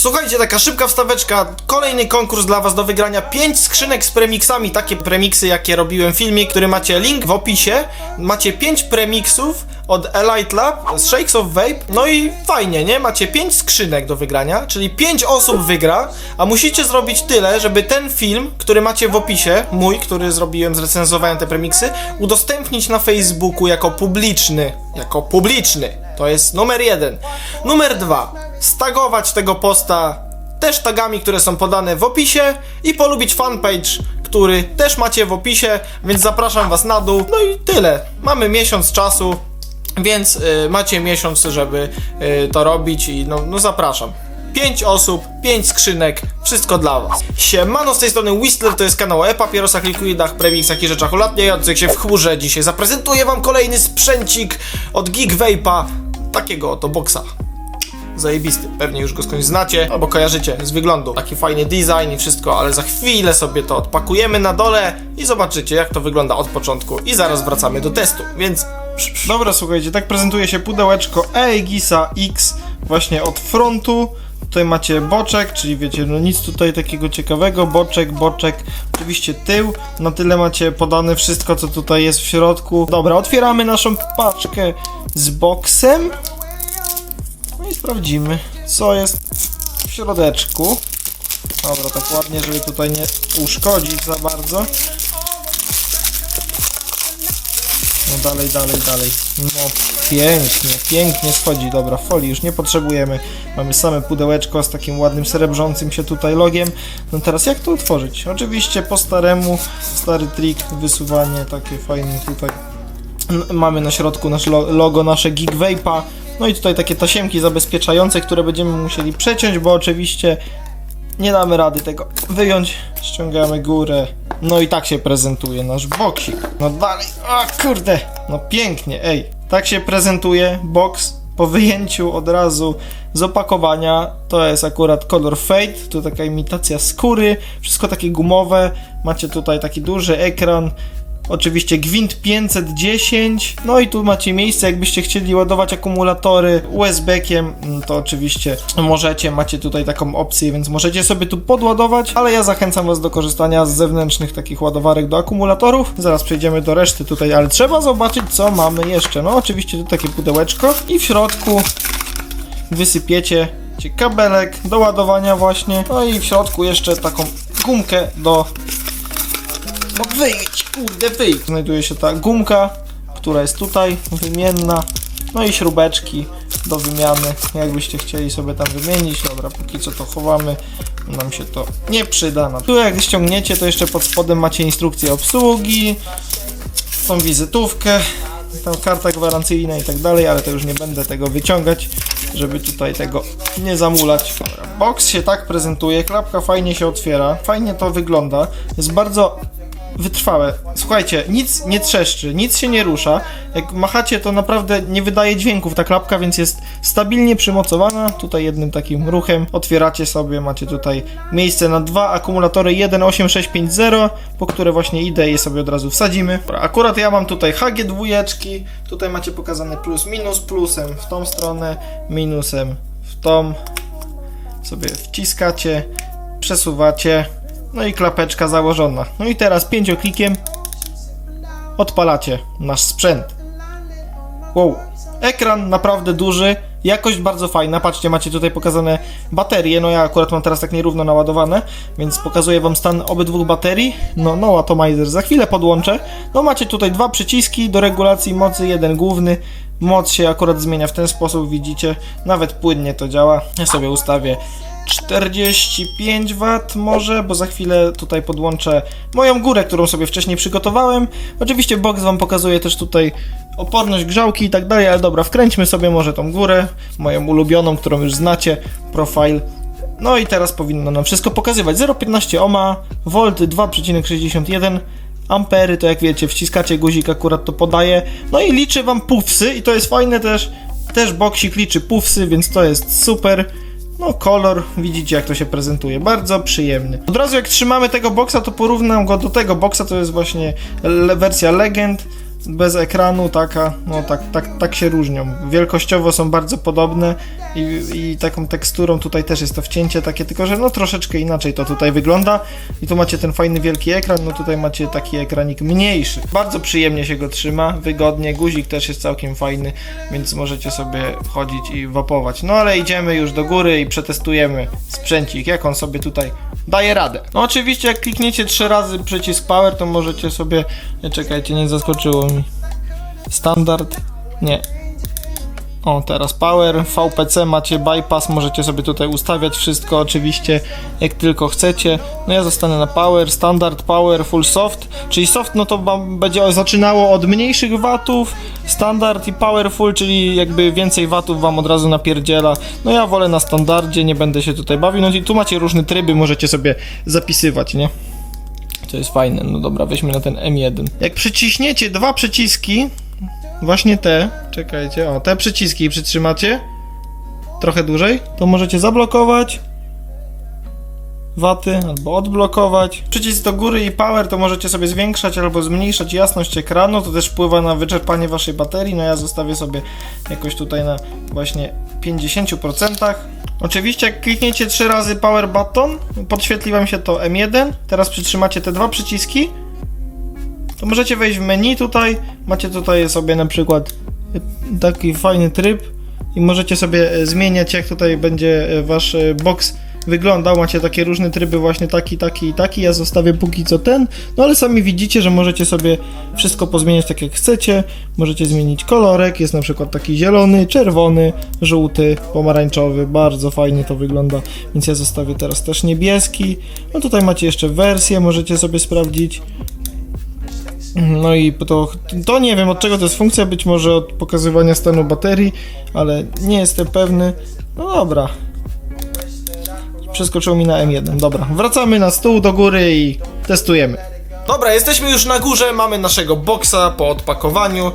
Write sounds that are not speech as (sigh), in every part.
Słuchajcie, taka szybka wstaweczka, kolejny konkurs dla was do wygrania, 5 skrzynek z premiksami, takie premiksy jakie robiłem filmik, który macie link w opisie, macie 5 premiksów od Elite Lab z Shakes of Vape, no i fajnie, nie? Macie 5 skrzynek do wygrania, czyli 5 osób wygra, a musicie zrobić tyle, żeby ten film, który macie w opisie, mój, który zrobiłem, zrecenzowałem te premiksy, udostępnić na Facebooku jako publiczny, jako publiczny. To jest numer jeden. Numer dwa. Stagować tego posta też tagami, które są podane w opisie i polubić fanpage, który też macie w opisie, więc zapraszam was na dół. No i tyle. Mamy miesiąc czasu, więc y, macie miesiąc, żeby y, to robić i no, no zapraszam. 5 osób, 5 skrzynek, wszystko dla was. Siemano, z tej strony Whistler, to jest kanał o e-papierosach, liquidach, premiksach i rzeczach ulatniających się w chmurze. Dzisiaj zaprezentuję wam kolejny sprzęcik od Geek Vape'a, takiego oto boksa. Zajebisty, pewnie już go skądś znacie, albo kojarzycie z wyglądu. Taki fajny design i wszystko, ale za chwilę sobie to odpakujemy na dole i zobaczycie jak to wygląda od początku i zaraz wracamy do testu, więc... Dobra, słuchajcie, tak prezentuje się pudełeczko Aegisa X właśnie od frontu. Tutaj macie boczek, czyli wiecie, no nic tutaj takiego ciekawego. Boczek, boczek, oczywiście tył. Na tyle macie podane wszystko, co tutaj jest w środku. Dobra, otwieramy naszą paczkę z boksem. Sprawdzimy, co jest w środeczku. Dobra, tak ładnie, żeby tutaj nie uszkodzić za bardzo. No dalej, dalej, dalej. No pięknie, pięknie schodzi. Dobra, folii już nie potrzebujemy. Mamy same pudełeczko z takim ładnym srebrzącym się tutaj logiem. No teraz jak to otworzyć? Oczywiście po staremu, stary trik, wysuwanie takie fajne tutaj. Mamy na środku nasz lo- logo, nasze Geek Vape'a. No i tutaj takie tasiemki zabezpieczające, które będziemy musieli przeciąć, bo oczywiście nie damy rady tego wyjąć. Ściągamy górę. No i tak się prezentuje nasz boksik. No dalej. O kurde. No pięknie, ej. Tak się prezentuje boks po wyjęciu od razu z opakowania. To jest akurat kolor Fade. Tu taka imitacja skóry. Wszystko takie gumowe. Macie tutaj taki duży ekran. Oczywiście gwint 510. No i tu macie miejsce, jakbyście chcieli ładować akumulatory USB-kiem, mm, to oczywiście możecie, macie tutaj taką opcję, więc możecie sobie tu podładować, ale ja zachęcam Was do korzystania z zewnętrznych takich ładowarek do akumulatorów. Zaraz przejdziemy do reszty tutaj, ale trzeba zobaczyć, co mamy jeszcze. No oczywiście tu takie pudełeczko i w środku wysypiecie kabelek do ładowania właśnie, no i w środku jeszcze taką gumkę do no wyjdź, kurde, wyjdź. Znajduje się ta gumka, która jest tutaj, wymienna. No i śrubeczki do wymiany, jakbyście chcieli sobie tam wymienić. Dobra, póki co to chowamy, nam się to nie przyda. No, tu jak ściągniecie, to jeszcze pod spodem macie instrukcję obsługi, tą wizytówkę, tam karta gwarancyjna i tak dalej, ale to już nie będę tego wyciągać, żeby tutaj tego nie zamulać. Dobra, box się tak prezentuje, klapka fajnie się otwiera, fajnie to wygląda, jest bardzo wytrwałe. Słuchajcie, nic nie trzeszczy, nic się nie rusza. Jak machacie, to naprawdę nie wydaje dźwięków ta klapka, więc jest stabilnie przymocowana. Tutaj jednym takim ruchem otwieracie sobie, macie tutaj miejsce na dwa akumulatory 18650, po które właśnie idę i sobie od razu wsadzimy. Akurat ja mam tutaj HG2, tutaj macie pokazane plus minus, plusem w tą stronę, minusem w tą. Sobie wciskacie, przesuwacie. No i klapeczka założona. No i teraz pięcioklikiem odpalacie nasz sprzęt. Wow. Ekran naprawdę duży, jakość bardzo fajna. Patrzcie, macie tutaj pokazane baterie. No ja akurat mam teraz tak nierówno naładowane, więc pokazuję wam stan obydwu baterii. No, no atomizer za chwilę podłączę. No macie tutaj dwa przyciski do regulacji mocy, jeden główny. Moc się akurat zmienia w ten sposób, widzicie. Nawet płynnie to działa. Ja sobie ustawię 45 W może, bo za chwilę tutaj podłączę moją górę, którą sobie wcześniej przygotowałem. Oczywiście box Wam pokazuje też tutaj oporność grzałki i tak dalej, ale dobra, wkręćmy sobie może tą górę, moją ulubioną, którą już znacie, profile. No i teraz powinno nam wszystko pokazywać. 0,15 ohma, volt 2,61 ampery, to jak wiecie, wciskacie guzik, akurat to podaje. No i liczy Wam pufsy i to jest fajne też, też boksik liczy pufsy, więc to jest super. No, kolor, widzicie jak to się prezentuje, bardzo przyjemny. Od razu jak trzymamy tego boksa, to porównam go do tego boksa, to jest właśnie le wersja Legend. Bez ekranu taka, no tak, tak, tak się różnią. Wielkościowo są bardzo podobne i, i taką teksturą tutaj też jest to wcięcie takie, tylko że no troszeczkę inaczej to tutaj wygląda. I tu macie ten fajny wielki ekran, no tutaj macie taki ekranik mniejszy. Bardzo przyjemnie się go trzyma, wygodnie, guzik też jest całkiem fajny, więc możecie sobie chodzić i wapować. No ale idziemy już do góry i przetestujemy sprzęcik, jak on sobie tutaj daje radę. No oczywiście jak klikniecie trzy razy przycisk power, to możecie sobie, nie czekajcie, nie zaskoczyło mi. Standard, nie. O, teraz power, VPC macie bypass, możecie sobie tutaj ustawiać wszystko oczywiście jak tylko chcecie. No ja zostanę na power, standard, power, full soft, czyli soft no to będzie zaczynało od mniejszych watów, standard i powerful, czyli jakby więcej watów wam od razu napierdziela. No ja wolę na standardzie, nie będę się tutaj bawił. No i tu macie różne tryby, możecie sobie zapisywać, nie? To jest fajne. No dobra, weźmy na ten M1. Jak przyciśniecie dwa przyciski, właśnie te, czekajcie, o, te przyciski przytrzymacie trochę dłużej, to możecie zablokować waty albo odblokować. Przycisk do góry i power to możecie sobie zwiększać albo zmniejszać jasność ekranu, to też wpływa na wyczerpanie waszej baterii. No ja zostawię sobie jakoś tutaj na właśnie 50%. Oczywiście jak klikniecie trzy razy power button, podświetli wam się to M1. Teraz przytrzymacie te dwa przyciski. To możecie wejść w menu tutaj. Macie tutaj sobie na przykład taki fajny tryb i możecie sobie e, zmieniać jak tutaj będzie e, wasz e, box wyglądał. Macie takie różne tryby właśnie taki, taki i taki. Ja zostawię póki co ten. No ale sami widzicie, że możecie sobie wszystko pozmieniać tak jak chcecie. Możecie zmienić kolorek. Jest na przykład taki zielony, czerwony, żółty, pomarańczowy. Bardzo fajnie to wygląda. Więc ja zostawię teraz też niebieski. No tutaj macie jeszcze wersję, możecie sobie sprawdzić. No i to, to nie wiem od czego to jest funkcja, być może od pokazywania stanu baterii, ale nie jestem pewny. No dobra. Przeskoczył mi na M1. Dobra, wracamy na stół do góry i testujemy. Dobra, jesteśmy już na górze, mamy naszego boksa po odpakowaniu,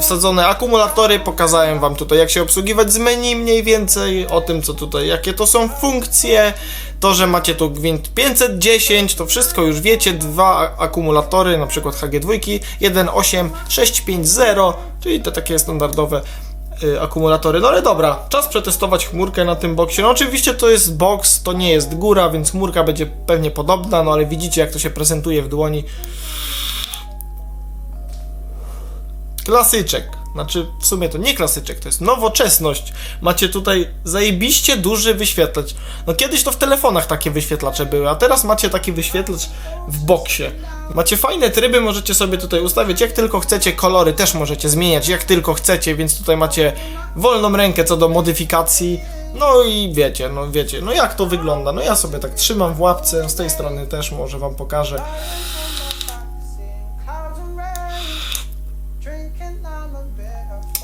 wsadzone akumulatory, pokazałem wam tutaj jak się obsługiwać z menu mniej więcej, o tym co tutaj, jakie to są funkcje, to, że macie tu gwint 510, to wszystko już wiecie, dwa akumulatory, na przykład HG2, 18650, czyli te takie standardowe y, akumulatory. No ale dobra, czas przetestować chmurkę na tym boksie. No oczywiście to jest box, to nie jest góra, więc chmurka będzie pewnie podobna, no ale widzicie jak to się prezentuje w dłoni. Klasyczek. Znaczy, w sumie to nie klasyczek, to jest nowoczesność. Macie tutaj zajebiście duży wyświetlacz. No kiedyś to w telefonach takie wyświetlacze były, a teraz macie taki wyświetlacz w boksie. Macie fajne tryby, możecie sobie tutaj ustawiać jak tylko chcecie, kolory też możecie zmieniać jak tylko chcecie, więc tutaj macie wolną rękę co do modyfikacji. No i wiecie, no wiecie, no jak to wygląda. No ja sobie tak trzymam w łapce, z tej strony też może wam pokażę.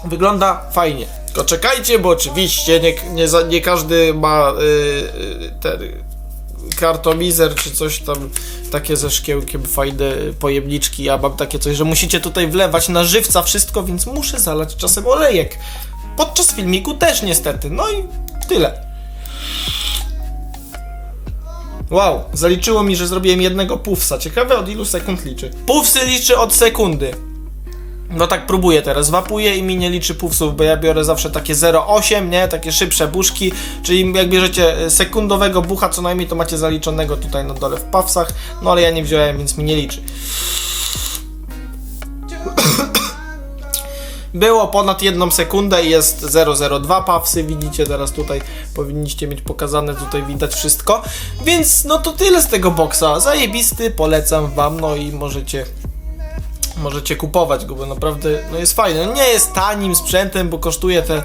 Wygląda fajnie. Tylko czekajcie, bo oczywiście nie, nie, nie każdy ma yy, ten kartomizer czy coś tam, takie ze szkiełkiem fajne pojemniczki. Ja mam takie coś, że musicie tutaj wlewać na żywca wszystko, więc muszę zalać czasem olejek. Podczas filmiku też niestety. No i tyle. Wow, zaliczyło mi, że zrobiłem jednego puffsa. Ciekawe od ilu sekund liczy. Puffsy liczy od sekundy. No tak próbuję teraz, wapuję i mi nie liczy puffsów, bo ja biorę zawsze takie 0,8, nie? Takie szybsze buszki, czyli jak bierzecie e, sekundowego bucha co najmniej, to macie zaliczonego tutaj na dole w puffsach, no ale ja nie wziąłem, więc mi nie liczy. (coughs) Było ponad jedną sekundę i jest 002 puffsy, widzicie teraz tutaj, powinniście mieć pokazane, tutaj widać wszystko, więc no to tyle z tego boksa, zajebisty, polecam wam, no i możecie możecie kupować go, bo naprawdę no jest fajny. No nie jest tanim sprzętem, bo kosztuje te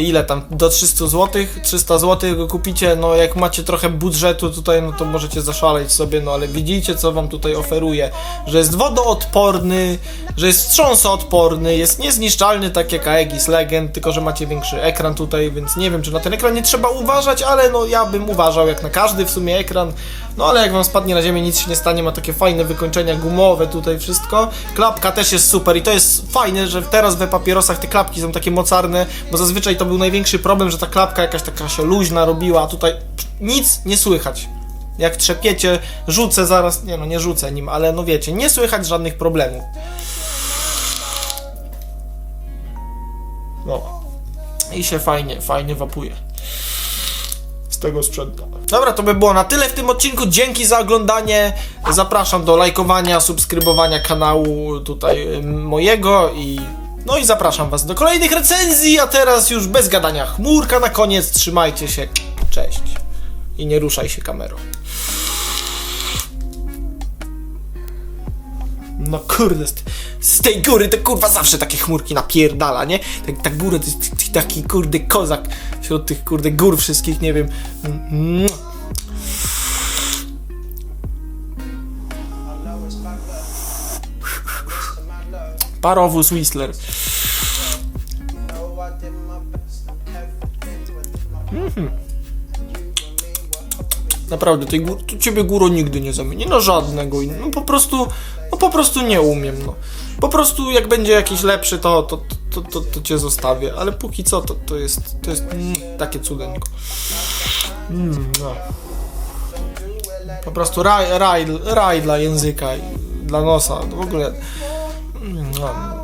ile tam? Do 300 zł, 300 zł go kupicie, no jak macie trochę budżetu tutaj, no to możecie zaszaleć sobie, no ale widzicie co wam tutaj oferuje, że jest wodoodporny, że jest wstrząsoodporny, jest niezniszczalny tak jak Aegis Legend, tylko że macie większy ekran tutaj, więc nie wiem czy na ten ekran nie trzeba uważać, ale no ja bym uważał jak na każdy w sumie ekran, no ale jak wam spadnie na ziemię nic się nie stanie, ma takie fajne wykończenia gumowe tutaj wszystko, klapka też jest super i to jest fajne, że teraz we papierosach te klapki są takie mocarne, bo zazwyczaj to był największy problem, że ta klapka jakaś taka się luźna robiła, a tutaj nic nie słychać. Jak trzepiecie, rzucę zaraz, nie no nie rzucę nim, ale no wiecie, nie słychać żadnych problemów. No. I się fajnie, fajnie wapuje. Z tego sprzętu. Dobra, to by było na tyle w tym odcinku. Dzięki za oglądanie. Zapraszam do lajkowania, subskrybowania kanału tutaj mojego i no i zapraszam was do kolejnych recenzji, a teraz już bez gadania chmurka na koniec. Trzymajcie się. Cześć. I nie ruszaj się kamerą. No kurde, z, tej góry to kurwa zawsze takie chmurki napierdala, nie? Tak, ta góra to jest taki kurde kozak wśród tych kurde gór wszystkich, nie wiem. Mm. Parowóz Whistler. Mhm. (laughs) Naprawdę, tej gór, ciebie górą nigdy nie zamieni, no żadnego no po prostu, no po prostu nie umiem, no. Po prostu jak będzie jakiś lepszy, to, to, to, to, to cię zostawię, ale póki co to, to jest, to jest mm, takie cudeńko. Mm, no. Po prostu raj, raj, raj dla języka dla nosa, w ogóle, mm, no.